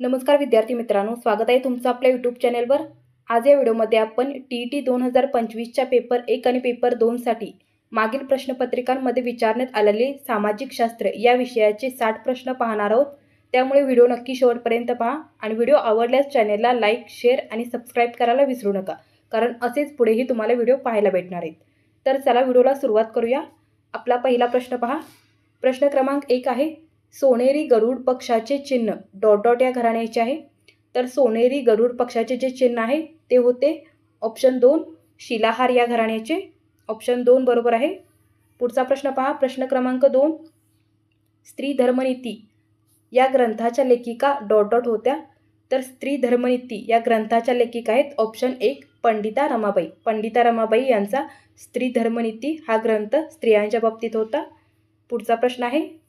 नमस्कार विद्यार्थी मित्रांनो स्वागत आहे तुमचं आपल्या यूट्यूब चॅनेलवर आज या व्हिडिओमध्ये आपण टी ई टी दोन हजार पंचवीसच्या पेपर एक आणि पेपर दोनसाठी मागील प्रश्नपत्रिकांमध्ये विचारण्यात आलेले सामाजिक शास्त्र या विषयाचे साठ प्रश्न पाहणार आहोत. त्यामुळे व्हिडिओ नक्की शेवटपर्यंत पहा आणि व्हिडिओ आवडल्यास चॅनेलला लाईक शेअर आणि सबस्क्राईब करायला विसरू नका कारण असेच पुढेही तुम्हाला व्हिडिओ पाहायला भेटणार आहेत. तर चला व्हिडिओला सुरुवात करूया. आपला पहिला प्रश्न पहा. प्रश्न क्रमांक एक आहे सोनेरी गरुड पक्षाचे चिन्ह. डॉट डॉट या घराण्याचे आहे. तर सोनेरी गरुड पक्षाचे जे चिन्ह आहे ते होते ऑप्शन दोन शिलाहार या घराण्याचे. ऑप्शन दोन बरोबर आहे. पुढचा प्रश्न पहा. प्रश्न क्रमांक दोन स्त्री धर्मनीती या ग्रंथाच्या लेखिका डॉट डॉट होत्या. तर स्त्री धर्मनीती या ग्रंथाच्या लेखिका आहेत. ऑप्शन एक पंडिता रमाबाई. पंडिता रमाबाई यांचा स्त्री धर्मनीती हा ग्रंथ स्त्रियांच्या बाबतीत होता. पुढचा प्रश्न आहे.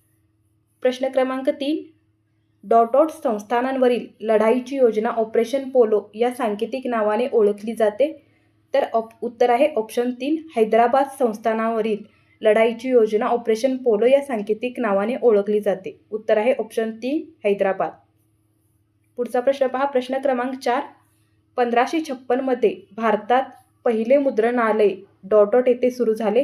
प्रश्न क्रमांक तीन. डॉट डॉट संस्थानांवरील लढाईची योजना ऑपरेशन पोलो या सांकेतिक नावाने ओळखली जाते. तर ऑप उत्तर आहे ऑप्शन तीन हैदराबाद संस्थानावरील लढाईची योजना ऑपरेशन पोलो या सांकेतिक नावाने ओळखली जाते. उत्तर आहे ऑप्शन तीन हैदराबाद. पुढचा प्रश्न पहा प्रश्न क्रमांक चार. पंधराशे छप्पनमध्ये भारतात पहिले मुद्रणालय डॉट डॉट येथे सुरू झाले.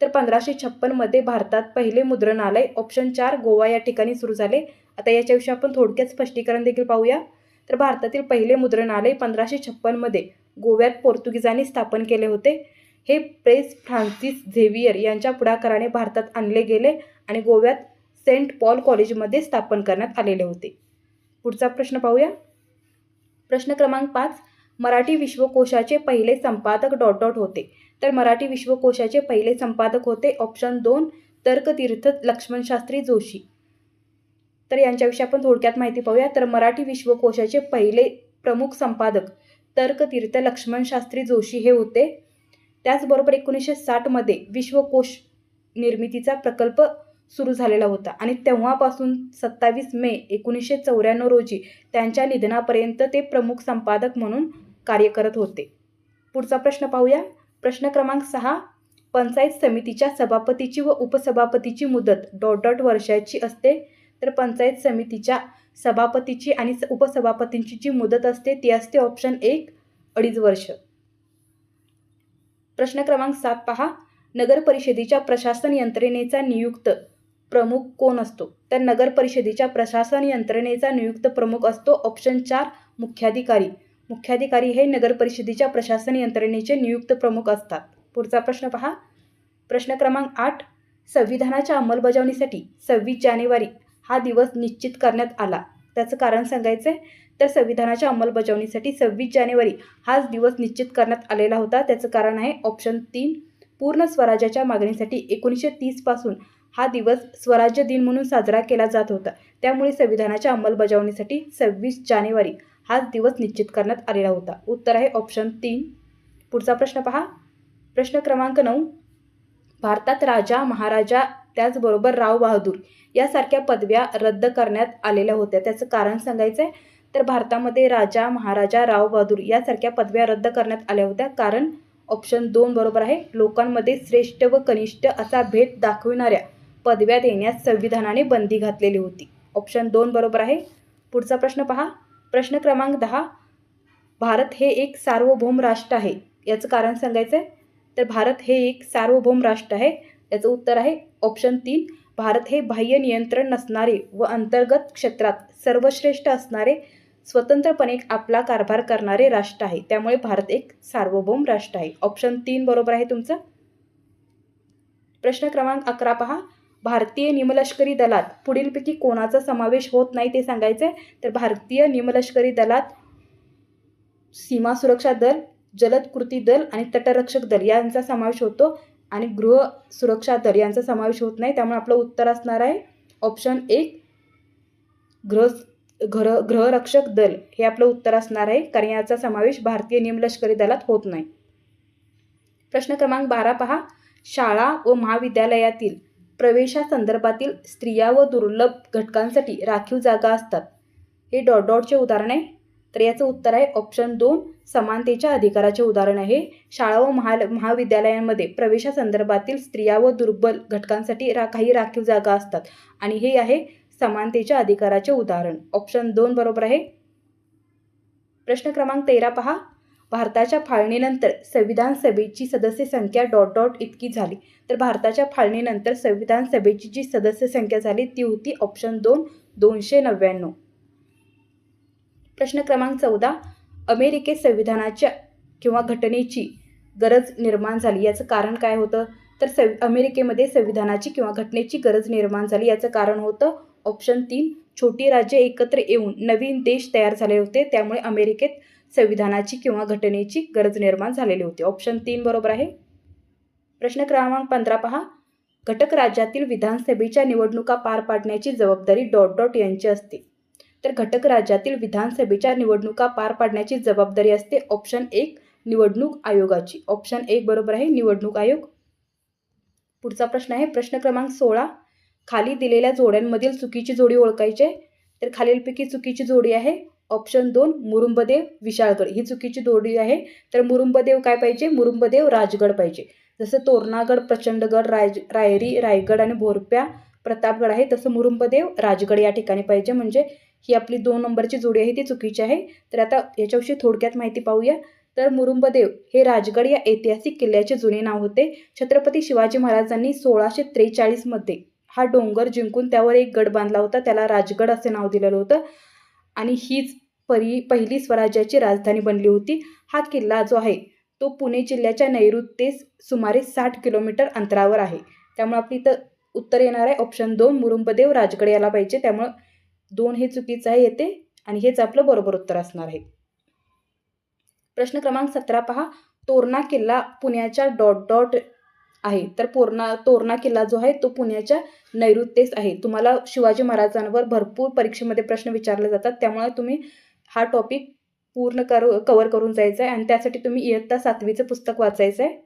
तर पंधराशे छप्पनमध्ये भारतात पहिले मुद्रणालय ऑप्शन चार गोवा या ठिकाणी सुरू झाले. आता याच्याविषयी आपण थोडक्यात स्पष्टीकरण देखील पाहूया. तर भारतातील पहिले मुद्रणालय पंधराशे छप्पनमध्ये गोव्यात पोर्तुगीजांनी स्थापन केले होते. हे प्रेस फ्रान्सिस झेवियर यांच्या पुढाकाराने भारतात आणले गेले आणि गोव्यात सेंट पॉल कॉलेजमध्ये स्थापन करण्यात आलेले होते. पुढचा प्रश्न पाहूया. प्रश्न क्रमांक पाच. मराठी विश्वकोशाचे पहिले संपादक डॉट डॉट होते. तर मराठी विश्वकोशाचे पहिले संपादक होते ऑप्शन दोन तर्कतीर्थ लक्ष्मणशास्त्री जोशी. तर यांच्याविषयी आपण थोडक्यात माहिती पाहूया. तर मराठी विश्वकोशाचे पहिले प्रमुख संपादक तर्कतीर्थ लक्ष्मणशास्त्री जोशी हे होते. त्याचबरोबर एकोणीसशे साठमध्ये विश्वकोश निर्मितीचा प्रकल्प सुरू झालेला होता आणि तेव्हापासून सत्तावीस मे एकोणीसशे चौऱ्याण्णव रोजी त्यांच्या निधनापर्यंत ते प्रमुख संपादक म्हणून कार्य करत होते. पुढचा प्रश्न पाहूया. प्रश्न क्रमांक सहा पंचायत समितीच्या सभापतीची व उपसभापतीची मुदत डॉट डॉट वर्षाची असते. तर पंचायत समितीच्या सभापतीची आणि स- उपसभापतींची जी मुदत असते ती असते ऑप्शन एक अडीच वर्ष. प्रश्न क्रमांक सात पहा. नगर परिषदेच्या प्रशासन यंत्रणेचा नियुक्त प्रमुख कोण असतो? तर नगर परिषदेच्या प्रशासन यंत्रणेचा नियुक्त प्रमुख असतो ऑप्शन चार मुख्याधिकारी. मुख्याधिकारी हे नगर परिषदेच्या प्रशासन यंत्रणेचे नियुक्त प्रमुख असतात. पुढचा प्रश्न पहा. प्रश्न क्रमांक आठ. संविधानाच्या अंमलबजावणीसाठी सव्वीस जानेवारी हा दिवस निश्चित करण्यात आला. त्याचं कारण सांगायचं आहे तर संविधानाच्या अंमलबजावणीसाठी सव्वीस जानेवारी हाच दिवस निश्चित करण्यात आलेला होता. त्याचं कारण आहे ऑप्शन तीन. पूर्ण स्वराज्याच्या मागणीसाठी एकोणीसशे तीसपासून हा दिवस स्वराज्य दिन म्हणून साजरा केला जात होता. त्यामुळे संविधानाच्या अंमलबजावणीसाठी सव्वीस जानेवारी हाच दिवस निश्चित करण्यात आलेला होता. उत्तर आहे ऑप्शन तीन. पुढचा प्रश्न पहा. प्रश्न क्रमांक नऊ. भारतात राजा महाराजा त्याचबरोबर राव बहादूर यासारख्या पदव्या रद्द करण्यात आलेल्या होत्या. त्याचं कारण सांगायचं आहे तर भारतामध्ये राजा महाराजा राव बहादूर यासारख्या पदव्या रद्द करण्यात आल्या होत्या. कारण ऑप्शन दोन बरोबर आहे. लोकांमध्ये श्रेष्ठ व कनिष्ठ असा भेद दाखविणाऱ्या पदव्या देण्यास संविधानाने बंदी घातलेली होती. ऑप्शन दोन बरोबर आहे. पुढचा प्रश्न पहा. प्रश्न क्रमांक दहा. भारत हे एक सार्वभौम राष्ट्र आहे. याचं कारण सांगायचं आहे तर भारत हे एक सार्वभौम राष्ट्र आहे. याचं उत्तर आहे ऑप्शन तीन. भारत हे बाह्य नियंत्रण नसणारे व अंतर्गत क्षेत्रात सर्वश्रेष्ठ असणारे स्वतंत्रपणे आपला कारभार करणारे राष्ट्र आहे. त्यामुळे भारत एक सार्वभौम राष्ट्र आहे. ऑप्शन तीन बरोबर आहे तुमचं? प्रश्न क्रमांक अकरा पहा. भारतीय निमलष्करी दलात पुढीलपैकी कोणाचा समावेश होत नाही ते सांगायचं आहे तर भारतीय निमलष्करी दलात सीमा सुरक्षा दल जलद कृती दल आणि तटरक्षक दल यांचा समावेश होतो आणि गृह सुरक्षा दल यांचा समावेश होत नाही. त्यामुळे आपलं उत्तर असणार आहे ऑप्शन एक गृह ग्रह गृहरक्षक दल. हे आपलं उत्तर असणार आहे कारण याचा समावेश भारतीय निमलष्करी दलात होत नाही. प्रश्न क्रमांक बारा पहा. शाळा व महाविद्यालयातील प्रवेशासंदर्भातील स्त्रिया व दुर्लभ घटकांसाठी राखीव जागा असतात. हे डॉट डॉटचे उदाहरण आहे. तर याचं उत्तर आहे ऑप्शन दोन समानतेच्या अधिकाराचे उदाहरण आहे. शाळा व महा महाविद्यालयांमध्ये प्रवेशासंदर्भातील स्त्रिया व दुर्बल घटकांसाठी रा काही राखीव जागा असतात. आणि हे आहे समानतेच्या अधिकाराचे उदाहरण. ऑप्शन दोन बरोबर आहे. प्रश्न क्रमांक तेरा पहा. भारताच्या फाळणीनंतर संविधान सभेची सदस्य संख्या डॉट डॉट इतकी झाली. तर भारताच्या फाळणीनंतर संविधान सभेची जी सदस्य संख्या झाली ती होती ऑप्शन दोन दोनशे नव्याण्णव. प्रश्न क्रमांक चौदा अमेरिकेत संविधानाच्या किंवा घटनेची गरज निर्माण झाली याचं कारण काय होतं? तर संवि अमेरिकेमध्ये संविधानाची किंवा घटनेची गरज निर्माण झाली याचं कारण होतं ऑप्शन तीन छोटी राज्ये एकत्र येऊन नवीन देश तयार झाले होते त्यामुळे अमेरिकेत संविधानाची किंवा घटनेची गरज निर्माण झालेली होती. ऑप्शन तीन बरोबर आहे. प्रश्न क्रमांक पंधरा पहा. घटक राज्यातील विधानसभेच्या निवडणुका पार पाडण्याची जबाबदारी डॉट डॉट यांची असते. तर घटक राज्यातील विधानसभेच्या निवडणुका पार पाडण्याची जबाबदारी असते. ऑप्शन एक निवडणूक आयोगाची. ऑप्शन एक बरोबर आहे निवडणूक आयोग. पुढचा प्रश्न आहे. प्रश्न क्रमांक सोळा. खाली दिलेल्या जोड्यांमधील चुकीची जोडी ओळखायची आहे. तर खालीलपैकी चुकीची जोडी आहे. ऑप्शन दोन मुरुंबदेव विशाळगड. ही चुकीची जोडी आहे. तर मुरुंबदेव काय पाहिजे? मुरुंबदेव राजगड पाहिजे. जसं तोरणागड प्रचंडगड राज रायरी रायगड आणि भोरप्या प्रतापगड आहे तसं मुरुंबदेव राजगड या ठिकाणी पाहिजे. म्हणजे ही आपली दोन नंबरची जोडी आहे ती चुकीची आहे. तर आता याच्याविषयी थोडक्यात माहिती पाहूया. तर मुरुंबदेव हे राजगड या ऐतिहासिक किल्ल्याचे जुने नाव होते. छत्रपती शिवाजी महाराजांनी सोळाशे त्रेचाळीसमध्ये हा डोंगर जिंकून त्यावर एक गड बांधला होता. त्याला राजगड असे नाव दिलेलं होतं. आणि हीच परी पहिली स्वराज्याची राजधानी बनली होती. हा किल्ला जो आहे तो पुणे जिल्ह्याच्या नैऋत्येस सुमारे साठ किलोमीटर अंतरावर आहे. त्यामुळे आपली इथं उत्तर येणार आहे. ऑप्शन दोन मुरुंबदेव राजगड याला पाहिजे. त्यामुळं दोन हे चुकीचं आहे येते आणि हेच आपलं बरोबर उत्तर असणार आहे. प्रश्न क्रमांक सतरा पहा. तोरणा किल्ला पुण्याच्या डॉट डॉट आहे. तर पोरणा तोरणा किल्ला जो आहे तो पुण्याच्या नैऋत्येस आहे. तुम्हाला शिवाजी महाराजांवर भरपूर परीक्षेमध्ये प्रश्न विचारले जातात. त्यामुळे तुम्ही हा टॉपिक पूर्ण करू कवर करून जायचं आहे आणि त्यासाठी तुम्ही इयत्ता सातवीचं पुस्तक वाचायचं आहे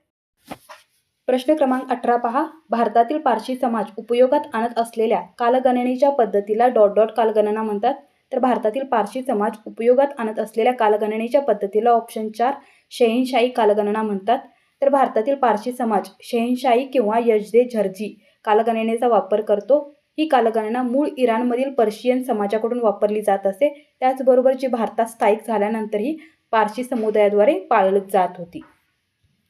प्रश्न क्रमांक अठरा पहा. भारतातील पारशी समाज उपयोगात आणत असलेल्या कालगणनेच्या पद्धतीला डॉट डॉट कालगणना म्हणतात. तर भारतातील पारशी समाज उपयोगात आणत असलेल्या कालगणनेच्या पद्धतीला ऑप्शन चार शहेनशाही कालगणना म्हणतात. तर भारतातील पारशी समाज शहेनशाही किंवा यजदे झर्जी कालगणनेचा वापर करतो. ही कालगणना मूळ इराणमधील पर्शियन समाजाकडून वापरली जात असे. त्याचबरोबर जी भारतात स्थायिक झाल्यानंतरही पारशी समुदायाद्वारे पाळली जात होती.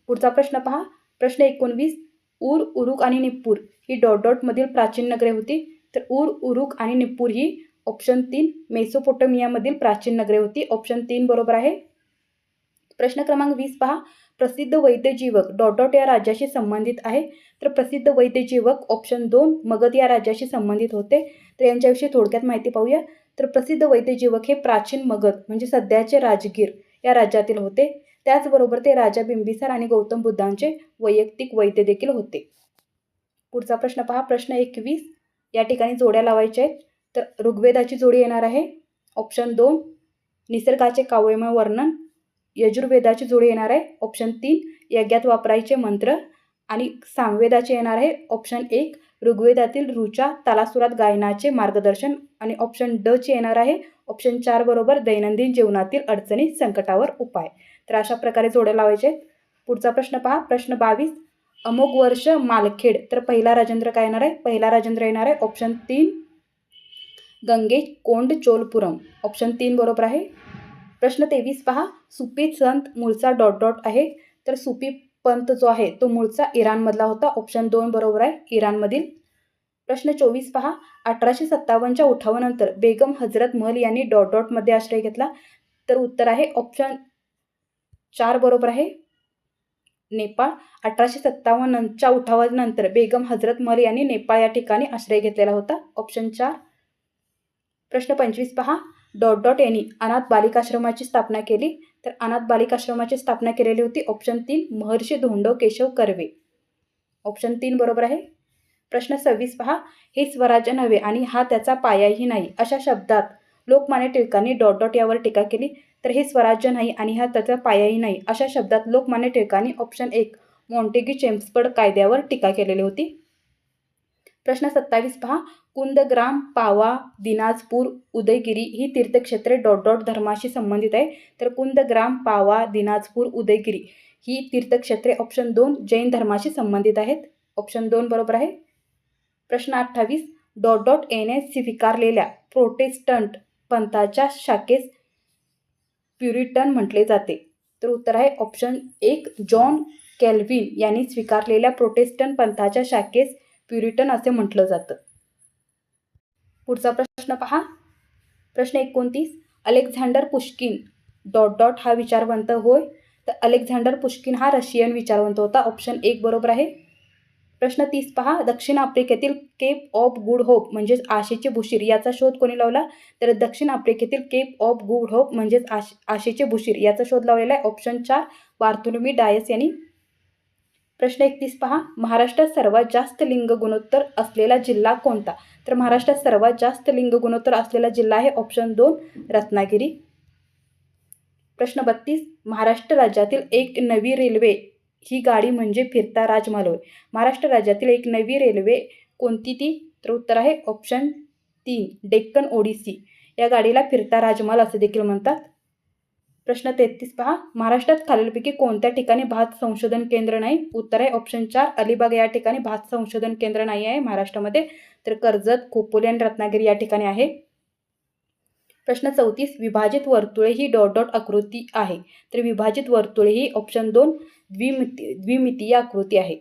पुढचा प्रश्न पहा. प्रश्न एकोणवीस. उर उरुक आणि निप्पूर ही डॉट डॉटमधील प्राचीन नगरे होती. तर उर उरुक आणि निप्पूर ही ऑप्शन तीन. मेसोपोटमियामधील प्राचीन नगरे होती. ऑप्शन तीन बरोबर आहे. प्रश्न क्रमांक वीस पहा. प्रसिद्ध वैद्यजीवक डॉट डॉट या राज्याशी संबंधित आहे. तर प्रसिद्ध वैद्यजीवक ऑप्शन दोन मगध या राज्याशी संबंधित होते. तर यांच्याविषयी थोडक्यात माहिती पाहूया. तर प्रसिद्ध वैद्यजीवक हे प्राचीन मगध म्हणजे सध्याचे राजगीर या राज्यातील होते. त्याचबरोबर ते राजा बिंबिसार आणि गौतम बुद्धांचे वैयक्तिक वैद्य देखील होते. पुढचा प्रश्न पहा. प्रश्न एकवीस. या ठिकाणी जोड्या लावायच्या आहेत. तर ऋग्वेदाची जोडी येणार आहे. ऑप्शन दोन. निसर्गाचे काव्यमय वर्णन. यजुर्वेदाची जोडी येणार आहे. ऑप्शन तीन यज्ञात वापरायचे मंत्र आणि सामवेदाचे येणार आहे. ऑप्शन एक ऋग्वेदातील ऋचा तालासुरात गायनाचे मार्गदर्शन आणि ऑप्शन ड चे येणार आहे. ऑप्शन चार बरोबर दैनंदिन जीवनातील अडचणी संकटावर उपाय. तर अशा प्रकारे जोड्या लावायचे पुढचा प्रश्न पहा. प्रश्न बावीस अमोघ वर्ष मालखेड. तर पहिला राजेंद्र काय येणार आहे? पहिला राजेंद्र येणार आहे. ऑप्शन तीन गंगे कोंड चोलपुरम ऑप्शन तीन बरोबर आहे. प्रश्न तेवीस पहा. सुपी संत मूळचा डॉट डॉट आहे. तर सुपी पंत जो आहे तो मूळचा इराणमधला होता. ऑप्शन दोन बरोबर आहे इराणमधील. प्रश्न चोवीस पहा. अठराशे सत्तावन्नच्या उठावानंतर बेगम हजरत महल यांनी डॉट डॉटमध्ये आश्रय घेतला. तर उत्तर आहे ऑप्शन चार बरोबर आहे. नेपाळ. अठराशे सत्तावन्नच्या उठावानंतर बेगम हजरत महल यांनी नेपाळ या ठिकाणी आश्रय घेतलेला होता. ऑप्शन चार. प्रश्न पंचवीस पहा. डॉट डॉट यांनी अनाथ बालिकाश्रमाची स्थापना केली. तर अनाथ बालिकाश्रमाची स्थापना केलेली होती ऑप्शन तीन महर्षी धोंडो केशव कर्वे. ऑप्शन तीन बरोबर आहे. प्रश्न सव्वीस पहा. हे स्वराज्य नव्हे आणि हा त्याचा पायाही नाही. अशा शब्दात लोकमान्य टिळकांनी डॉट डॉट यावर टीका केली. तर हे स्वराज्य नाही आणि हा त्याचा पायाही नाही. अशा शब्दात लोकमान्य टिळकांनी ऑप्शन एक मॉन्टेग्यू चेम्सपड कायद्यावर टीका केलेली होती. प्रश्न सत्तावीस पहा. कुंदग्राम पावा दिनाजपूर उदयगिरी ही तीर्थक्षेत्रे डॉट डॉट धर्माशी संबंधित आहे तर कुंदग्राम पावा दिनाजपूर उदयगिरी ही तीर्थक्षेत्रे ऑप्शन दोन जैन धर्माशी संबंधित आहेत. ऑप्शन दोन बरोबर आहे. प्रश्न अठ्ठावीस डॉट डॉट एन एस स्वीकारलेल्या प्रोटेस्टंट पंथाच्या शाखेस प्युरिटन म्हटले जाते. तर उत्तर आहे ऑप्शन एक जॉन कॅल्विन यांनी स्वीकारलेल्या प्रोटेस्टंट पंथाच्या शाखेस प्युरिटन असे म्हटलं जातं. पुढचा प्रश्न पहा. प्रश्न एकोणतीस. अलेक्झांडर पुष्किन डॉट डॉट हा विचारवंत होय. तर अलेक्झांडर पुष्किन हा रशियन विचारवंत होता. ऑप्शन एक बरोबर आहे. प्रश्न तीस पहा. दक्षिण आफ्रिकेतील केप ऑफ गुड होप म्हणजेच आशेचे भुशीर याचा शोध कोणी लावला? तर दक्षिण आफ्रिकेतील केप ऑफ गुड होप म्हणजेच आश आशेचे भुशीर याचा शोध लावलेला आहे. ऑप्शन चार वार्थुलमी डायस यांनी. प्रश्न एकतीस पहा. महाराष्ट्रात सर्वात जास्त लिंग गुणोत्तर असलेला जिल्हा कोणता? तर महाराष्ट्रात सर्वात जास्त लिंग गुणोत्तर असलेला जिल्हा आहे ऑप्शन दोन रत्नागिरी. प्रश्न बत्तीस. महाराष्ट्र राज्यातील एक नवी रेल्वे ही गाडी म्हणजे फिरता राजमहाल महाराष्ट्र राज्यातील एक नवी रेल्वे कोणती ती? तर उत्तर आहे ऑप्शन तीन डेक्कन ओडिसी. या गाडीला फिरता राजमहाल असे देखील म्हणतात. प्रश्न तेहतीस पहा. महाराष्ट्रात खालीलपैकी कोणत्या ठिकाणी भात संशोधन केंद्र नाही? उत्तर आहे ऑप्शन चार. अलिबाग या ठिकाणी भात संशोधन केंद्र नाही आहे महाराष्ट्रामध्ये. तर कर्जत खोपोली आणि रत्नागिरी या ठिकाणी आहे. प्रश्न चौतीस. विभाजित वर्तुळे ही डॉट डॉट आकृती आहे. तर विभाजित वर्तुळे ही ऑप्शन दोन. द्विमिती द्विमितीय आकृती आहे.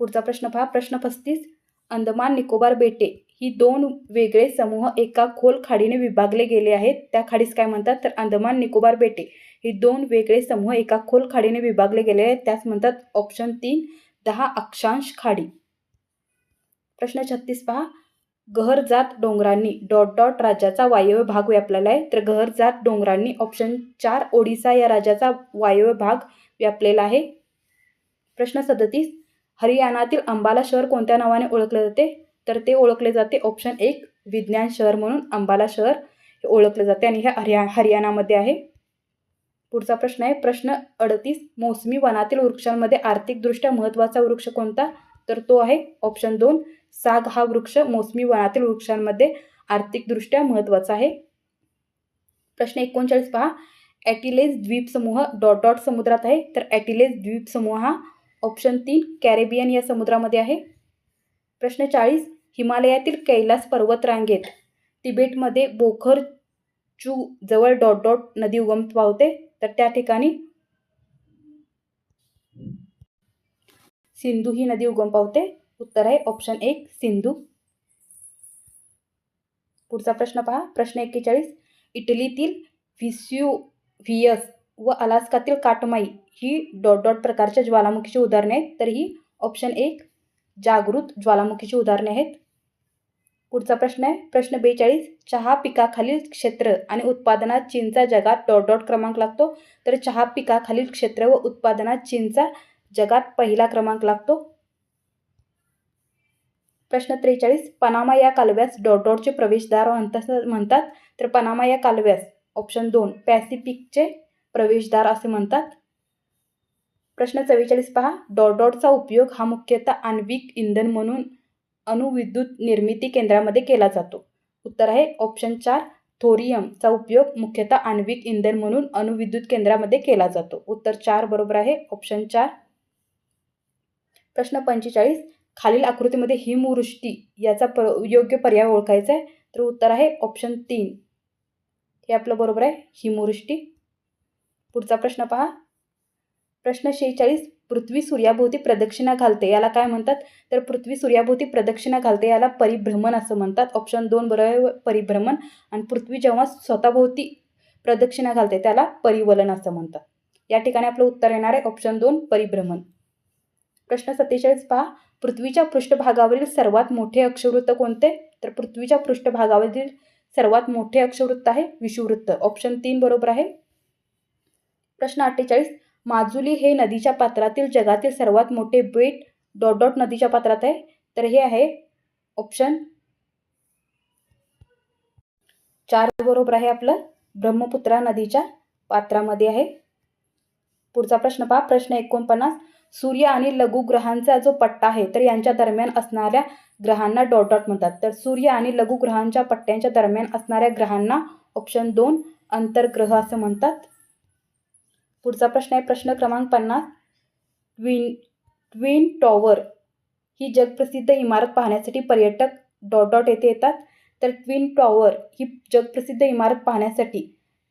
पुढचा प्रश्न पहा. प्रश्न पस्तीस. अंदमान निकोबार बेटे ही दोन वेगळे समूह एका खोल खाडीने विभागले गेले आहेत. त्या खाडीस काय म्हणतात? तर अंदमान निकोबार बेटे ही दोन वेगळे समूह एका खोल खाडीने विभागले गेले आहेत. त्यास म्हणतात ऑप्शन तीन दहा अक्षांश खाडी. प्रश्न छत्तीस पहा. गहरजात डोंगरांनी डॉट डॉट राज्याचा वायव्य भाग व्यापलेला आहे. तर गहरजात डोंगरांनी ऑप्शन चार ओडिसा या राज्याचा वायव्य भाग व्यापलेला आहे. प्रश्न सदतीस. हरियाणातील अंबाला शहर कोणत्या नावाने ओळखले जाते? तर ते ओळखले जाते. ऑप्शन एक विज्ञान शहर म्हणून अंबाला शहर हे ओळखले जाते. आणि हे हरिया हरियाणामध्ये आहे. पुढचा प्रश्न आहे. प्रश्न अडतीस मोसमी वनातील वृक्षांमध्ये आर्थिकदृष्ट्या महत्त्वाचा वृक्ष कोणता? तर तो आहे. ऑप्शन दोन साग हा वृक्ष मोसमी वनातील वृक्षांमध्ये आर्थिकदृष्ट्या महत्त्वाचा आहे. प्रश्न एकोणचाळीस पहा. ॲटिलेज द्वीपसमूह डॉट डॉट समुद्रात आहे. तर ॲटिलेज द्वीपसमूह हा ऑप्शन तीन कॅरेबियन या समुद्रामध्ये आहे. प्रश्न चाळीस हिमालयातील कैलास पर्वतरांगेत तिबेटमध्ये बोखर चू जवळ डॉट डॉट नदी उगम पावते. तर त्या ठिकाणी सिंधू ही नदी उगम पावते. उत्तर आहे ऑप्शन एक सिंधू. पुढचा प्रश्न पहा. प्रश्न एक्केचाळीस. इटलीतील व्हिस व अलास्कातील काटमाई ही डॉट डॉट प्रकारच्या ज्वालामुखीची उदाहरणे आहेत. तर ही ऑप्शन एक जागृत ज्वालामुखीची उदाहरणे आहेत. पुढचा प्रश्न आहे. प्रश्न बेचाळीस. चहा पिकाखालील क्षेत्र आणि उत्पादनात चीनचा जगात डॉट डॉट क्रमांक लागतो. तर चहा पिकाखालील क्षेत्र व उत्पादनात चीनचा जगात पहिला क्रमांक लागतो. प्रश्न त्रेचाळीस. पनामा या कालव्यास डॉट डॉटचे प्रवेशद्वार म्हणतात म्हणतात. तर पनामा या कालव्यास ऑप्शन दोन पॅसिफिकचे प्रवेशद्वार असे म्हणतात. प्रश्न चव्वेचाळीस पहा. डॉट डॉटचा उपयोग हा मुख्यतः आण्विक इंधन म्हणून अणुविद्युत निर्मिती केंद्रामध्ये केला जातो. उत्तर आहे ऑप्शन चार थोरियमचा उपयोग मुख्यतः आण्विक इंधन म्हणून अणुविद्युत केंद्रामध्ये केला जातो. उत्तर चार बरोबर आहे ऑप्शन चार. प्रश्न पंचेचाळीस खालील आकृतीमध्ये हिमवृष्टी याचा प योग्य पर्याय ओळखायचा आहे. तर उत्तर आहे ऑप्शन तीन. हे आपलं बरोबर आहे हिमवृष्टी. पुढचा प्रश्न पहा. प्रश्न शेहेचाळीस पृथ्वी सूर्याभोवती प्रदक्षिणा घालते याला काय म्हणतात? तर पृथ्वी सूर्याभोवती प्रदक्षिणा घालते याला परिभ्रमण असं म्हणतात. ऑप्शन दोन बरोबर परिभ्रमण. आणि पृथ्वी जेव्हा स्वतःभोवती प्रदक्षिणा घालते त्याला परिवलन असं म्हणतात. या ठिकाणी आपलं उत्तर येणार आहे ऑप्शन दोन परिभ्रमण. प्रश्न सत्तेचाळीस पहा. पृथ्वीच्या पृष्ठभागावरील सर्वात मोठे अक्षवृत्त कोणते? तर पृथ्वीच्या पृष्ठभागावरील सर्वात मोठे अक्षवृत्त आहे विषुवृत्त ऑप्शन तीन बरोबर आहे. प्रश्न अठ्ठेचाळीस माजुली हे नदीच्या पात्रातील जगातील सर्वात मोठे बेट डॉट डॉट नदीच्या पात्रात आहे. तर हे आहे ऑप्शन चार बरोबर आहे आपलं. ब्रह्मपुत्रा नदीच्या पात्रामध्ये आहे. पुढचा प्रश्न पहा. प्रश्न एकोणपन्नास. सूर्य आणि लघुग्रहांचा जो पट्टा आहे तर यांच्या दरम्यान असणाऱ्या ग्रहांना डॉट डॉट म्हणतात. तर सूर्य आणि लघुग्रहांच्या पट्ट्यांच्या दरम्यान असणाऱ्या ग्रहांना ऑप्शन दोन अंतर्ग्रह असं म्हणतात. पुढचा प्रश्न आहे प्रश्न क्रमांक पन्नास. ट्विन ट्विन टॉवर ही जगप्रसिद्ध इमारत पाहण्यासाठी पर्यटक डॉट डॉट येथे येतात. तर ट्विन टॉवर ही जगप्रसिद्ध इमारत पाहण्यासाठी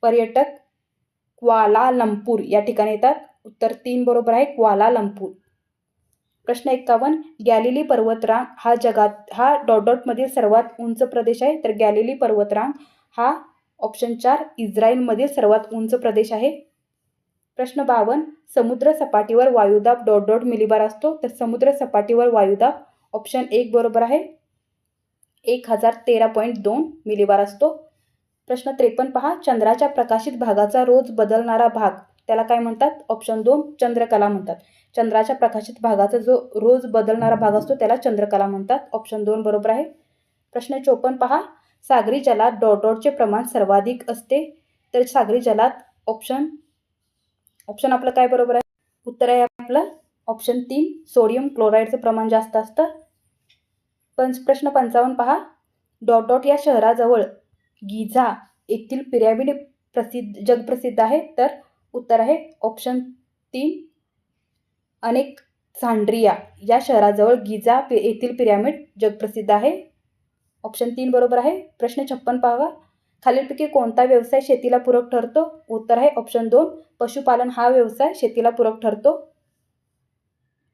पर्यटक क्वालालंपूर या ठिकाणी येतात. उत्तर तीन बरोबर आहे क्वालालंपूर. प्रश्न एक्कावन्न गॅलिली पर्वतरांग हा जगात हा डॉट डॉटमधील सर्वात उंच प्रदेश आहे. तर गॅलिली पर्वतरांग हा ऑप्शन चार इस्रायलमधील सर्वात उंच प्रदेश आहे. प्रश्न बावन समुद्र सपाटीवर वायुदाब डॉट डॉट मिलीबार असतो तर समुद्र सपाटीवर वायुदाब ऑप्शन एक बरोबर आहे. एक हजार तेरा पॉईंट दोन मिलीबार असतो. प्रश्न त्रेपन्न पहा चंद्राच्या प्रकाशित भागाचा रोज बदलणारा भाग त्याला काय म्हणतात? ऑप्शन दोन चंद्रकला म्हणतात. चंद्राच्या प्रकाशित भागाचा जो रोज बदलणारा भाग असतो त्याला चंद्रकला म्हणतात. ऑप्शन दोन बरोबर आहे. प्रश्न चोपन्न पहा सागरी जलात डॉट डॉटचे प्रमाण सर्वाधिक असते तर सागरी जलात ऑप्शन ऑप्शन आपलं काय बरोबर आहे? उत्तर आहे आपलं ऑप्शन तीन सोडियम क्लोराईडचं प्रमाण जास्त असतं. पंच प्रश्न पंचावन्न पहा. डॉट डॉट या शहराजवळ गिझा येथील पिरॅमिड प्रसिद्ध जगप्रसिद्ध आहे. तर उत्तर आहे ऑप्शन तीन. अनेक झांड्रिया या शहराजवळ गिझा पि येथील पिरॅमिड जगप्रसिद्ध आहे. ऑप्शन तीन बरोबर आहे. प्रश्न छप्पन पाहावा. खालीलपैकी कोणता व्यवसाय शेतीला पूरक ठरतो? उत्तर आहे ऑप्शन दोन. पशुपालन हा व्यवसाय शेतीला पूरक ठरतो.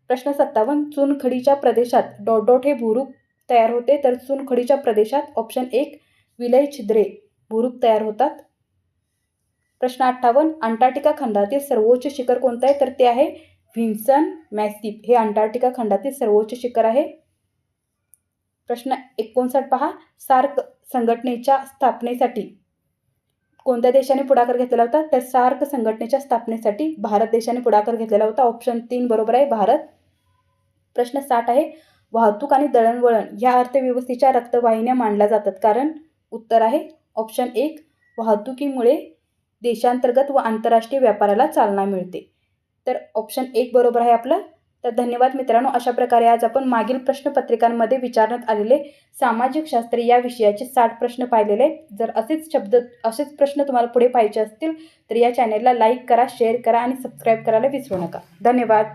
प्रश्न सत्तावन्न. चुनखडीच्या प्रदेशात डॉट डॉट हे भूरूप तयार होते तर चुनखडीच्या प्रदेशात ऑप्शन एक विलय छिद्रे भुरूप तयार होतात. प्रश्न अठ्ठावन्न. अंटार्क्टिका खंडातील सर्वोच्च शिखर कोणतं आहे? तर ते आहे व्हिन्सन मॅसिप. हे अंटार्क्टिका खंडातील सर्वोच्च शिखर आहे. प्रश्न एकोणसाठ पहा. सार्क संघटनेच्या स्थापनेसाठी. कोणत्या देशाने पुढाकार घेतलेला होता? तर सार्क संघटनेच्या स्थापनेसाठी भारत देशाने पुढाकार घेतलेला होता. ऑप्शन तीन बरोबर आहे भारत. प्रश्न साठ आहे. वाहतूक आणि दळणवळण ह्या अर्थव्यवस्थेच्या रक्तवाहिन्या मानल्या जातात. कारण उत्तर आहे. ऑप्शन एक वाहतुकीमुळे देशांतर्गत व आंतरराष्ट्रीय व्यापाराला चालना मिळते. तर ऑप्शन एक बरोबर आहे आपलं. तर धन्यवाद मित्रांनो. अशा प्रकारे आज आपण मागील प्रश्नपत्रिकांमध्ये विचारण्यात आलेले सामाजिक शास्त्र या विषयाचे साठ प्रश्न पाहिलेले. जर असेच शब्द असेच प्रश्न तुम्हाला पुढे पाहिजे असतील तर या चॅनेलला लाईक करा शेअर करा आणि सबस्क्राईब करायला विसरू नका. धन्यवाद.